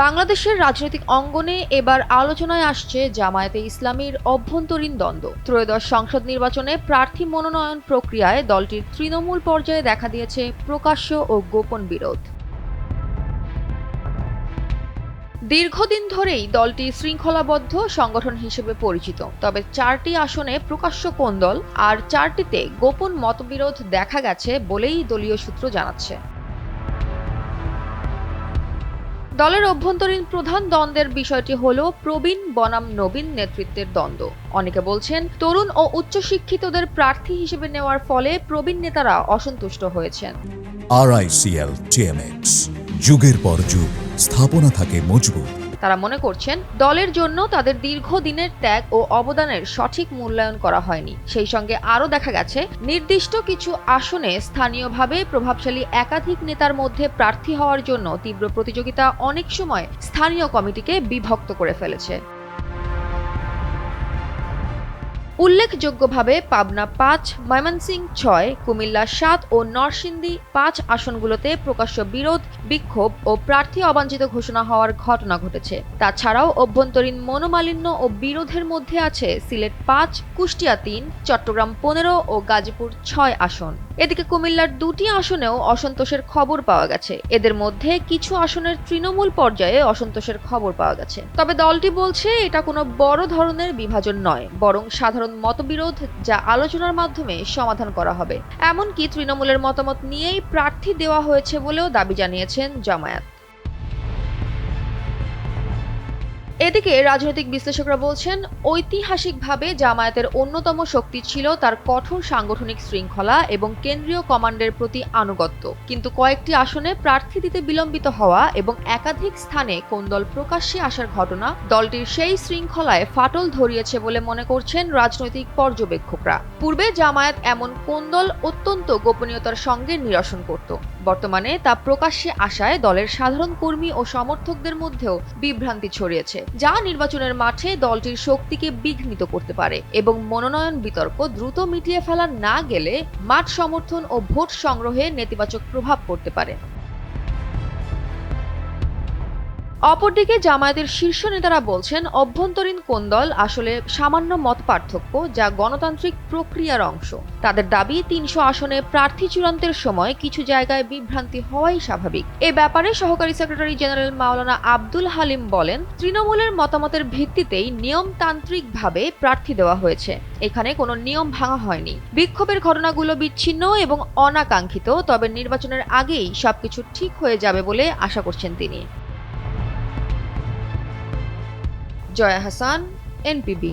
বাংলাদেশের রাজনৈতিক অঙ্গনে এবার আলোচনায় আসছে জামায়াতে ইসলামীর অভ্যন্তরীণ দ্বন্দ্ব। ত্রয়োদশ সংসদ নির্বাচনে প্রার্থী মনোনয়ন প্রক্রিয়ায় দলটির তৃণমূল পর্যায়ে দেখা দিয়েছে প্রকাশ্য ও গোপন বিরোধ। দীর্ঘদিন ধরেই দলটি শৃঙ্খলাবদ্ধ সংগঠন হিসেবে পরিচিত, তবে চারটি আসনে প্রকাশ্য কোন্দল আর চারটিতে গোপন মতবিরোধ দেখা গেছে বলেই দলীয় সূত্র জানাচ্ছে। দলের অভ্যন্তরীণ প্রধান দ্বন্দ্বের বিষয়টি হল প্রবীণ বনাম নবীন নেতৃত্বের দ্বন্দ্ব। অনেকে বলছেন, তরুণ ও উচ্চশিক্ষিতদের প্রার্থী হিসেবে নেওয়ার ফলে প্রবীণ নেতারা অসন্তুষ্ট হয়েছেন। আরআইসিএল টিএমএক্স যুগের পর যুগ, স্থাপনা থাকে মজবুত। তারা মনে করছেন দলের জন্য তাদের দীর্ঘদিনের ত্যাগ ও অবদানের সঠিক মূল্যায়ন করা হয়নি। সেই সঙ্গে আরও দেখা গেছে, নির্দিষ্ট কিছু আসনে স্থানীয়ভাবে প্রভাবশালী একাধিক নেতার মধ্যে প্রার্থী হওয়ার জন্য তীব্র প্রতিযোগিতা অনেক সময় স্থানীয় কমিটিকে বিভক্ত করে ফেলেছে। উল্লেখযোগ্যভাবে পাবনা পাঁচ ময়মনসিং ছয়, কুমিল্লা সাত ও নরসিংদী পাঁচ আসনগুলোতে প্রকাশ্য বিরোধ, বিক্ষোভ ও প্রার্থী অবাঞ্ছিত ঘোষণা হওয়ার ঘটনা ঘটেছে। তাছাড়াও অভ্যন্তরীণ মনোমালিন্য ও বিরোধের মধ্যে আছে সিলেট পাঁচ, কুষ্টিয়া তিন, চট্টগ্রাম পনেরো ও গাজীপুর ছয় আসন। এদিকে কুমিল্লার দুটি আসনেও অসন্তোষের খবর পাওয়া গেছে। এদের মধ্যে কিছু আসনের তৃণমূল পর্যায়ে অসন্তোষের খবর পাওয়া গেছে। তবে দলটি বলছে, এটা কোনো বড় ধরনের বিভাজন নয়, বরং সাধারণ মতবিরোধ যা আলোচনার মাধ্যমে সমাধান করা হবে। এমনকি তৃণমূলের মতামত নিয়েই প্রার্থী দেওয়া হয়েছে বলেও দাবি জানিয়েছেন জামায়াত। এদিকে রাজনৈতিক বিশ্লেষকরা বলছেন, ঐতিহাসিকভাবে জামায়াতের অন্যতম শক্তি ছিল তার কঠোর সাংগঠনিক শৃঙ্খলা এবং কেন্দ্রীয় কমান্ডের প্রতি আনুগত্য। কিন্তু কয়েকটি আসনে প্রার্থী দিতে বিলম্বিত হওয়া এবং একাধিক স্থানে কোন্দল প্রকাশ্যে আসার ঘটনা, দলটির সেই শৃঙ্খলায় ফাটল ধরিয়েছে বলে মনে করছেন রাজনৈতিক পর্যবেক্ষকরা। পূর্বে জামায়াত এমন কোন্দল অত্যন্ত গোপনীয়তার সঙ্গে নিরসন করত। বর্তমানে তা প্রকাশ্যে আসায় দলের সাধারণ কর্মী ও সমর্থকদের মধ্যেও বিভ্রান্তি ছড়িয়েছে, যা নির্বাচনের মাঠে দলটির শক্তিকে বিঘ্নিত করতে পারে এবং মনোনয়ন বিতর্ক দ্রুত মিটিয়ে ফেলা না গেলে মাঠ সমর্থন ও ভোট সংগ্রহে নেতিবাচক প্রভাব পড়তে পারে। অপরদিকে জামায়াতের শীর্ষ নেতারা বলছেন, অভ্যন্তরীণ কোন্দল আসলে সামান্য মত পার্থক্য যা গণতান্ত্রিক প্রক্রিয়ার অংশ। তাদের দাবি, তিনশো আসনে প্রার্থী চূড়ান্তের সময় কিছু জায়গায় বিভ্রান্তি হওয়াই স্বাভাবিক। এ ব্যাপারে সহকারী সেক্রেটারি জেনারেল মাওলানা আব্দুল হালিম বলেন, তৃণমূলের মতামতের ভিত্তিতেই নিয়মতান্ত্রিকভাবে প্রার্থী দেওয়া হয়েছে। এখানে কোনো নিয়ম ভাঙা হয়নি। বিক্ষোভের ঘটনাগুলো বিচ্ছিন্ন এবং অনাকাঙ্ক্ষিত, তবে নির্বাচনের আগেই সবকিছু ঠিক হয়ে যাবে বলে আশা করছেন তিনি। জয়া হাসান এনপিবি